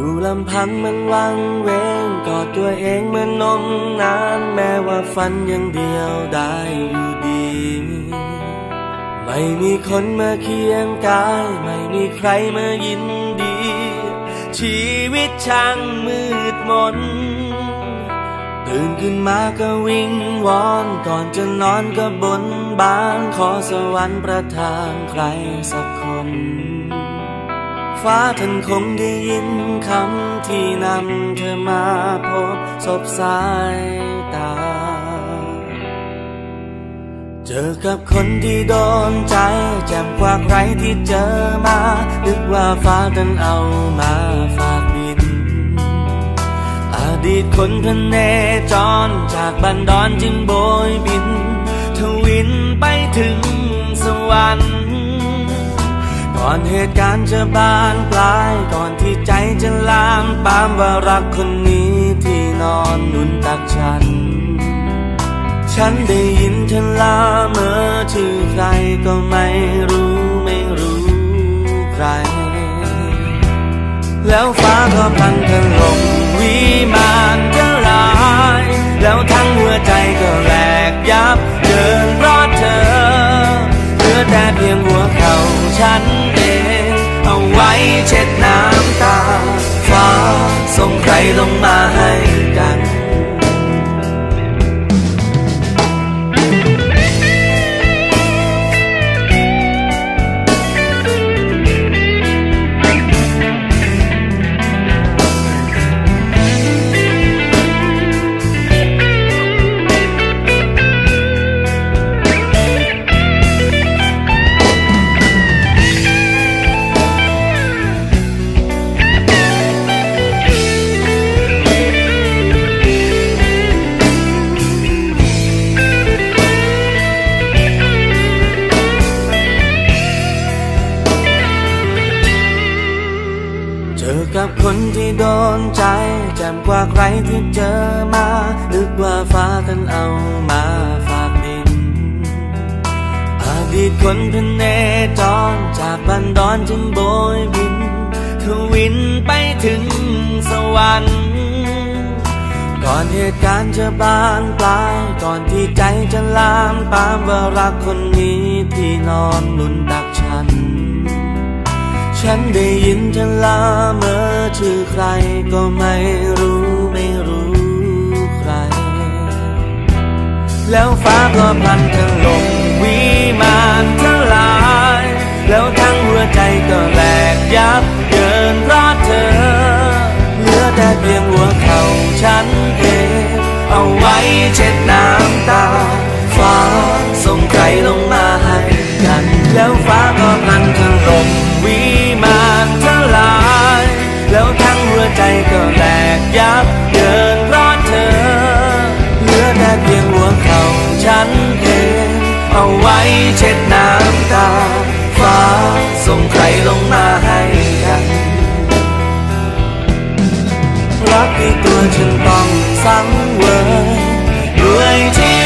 อยู่ลำพังมันวังเวงกอดตัวเองเหมือนนมนานแม้ว่าฝันยังเดียวได้อยู่ดี ไม่มีคนมาเคียงกาย ไม่มีใครมายินดี ชีวิตช่างมืดมนตื่นขึ้นมาก็วิ่งวอนก่อนจะนอนก็บนบานขอสวรรค์ประทานใครสักคน ฟ้าท่านคงได้ยินคำที่นำเธอมาพบศพสายตา เจอกับคนที่โดนใจแจ่มกว่าใครที่เจอมา นึกว่าฟ้าท่านเอามาฝากดิน อดีตคนพเนจรจากบันดอนจึงโบยบิน ทวินไปถึงสวรรค์ ก่อนเหตุการณ์จะบานปลายก่อนที่ใจจะลามปามว่ารักคนนี้ที่นอนนุนตักฉัน ฉันได้ยินเธอลาเมื่อชื่อใครก็ไม่รู้ไม่รู้ใคร แล้วฟ้าก็พลันถล่มวิมานจะลาย แล้วทั้งหัวใจก็แหลกยับเดินราะเธอเหลือแต่เพียงหัวเข่าฉัน เอาไว้เช็ดน้ำตา ฟ้าส่งใครลงมาให้กัน กับคนที่โดนใจ แจ่มกว่าใครที่เจอมา นึกว่าฟ้าท่านเอามาฝากดิน อดีตคนพเนจรจากบันดอนจึงโบยบิน ทวินไปถึงสวรรค์ ก่อนเหตุการณ์จะบานปลาย ก่อนที่ใจจะลามปามว่ารักคนนี้ที่นอนหนุนตักฉันฉันได้ยินเธอลาเมอ ชื่อใครก็ไม่รู้ไม่รู้ใคร แล้วฟ้าก็พันถล่มวิมานทลาย แล้วทั้งหัวใจก็แหลกยับเยินราะเธอ เหลือแต่เพียงหัวเข่าฉันเองเอาไว้เช็ดน้ำตา ยับเยินเพราะเธอเหลือแต่เพียงหัวเข่าฉันเองเอาไว้เช็ดน้ำตา ฟ้าส่งใครลงมาให้กันรักในตัวฉันต้องสังเวยด้วยที่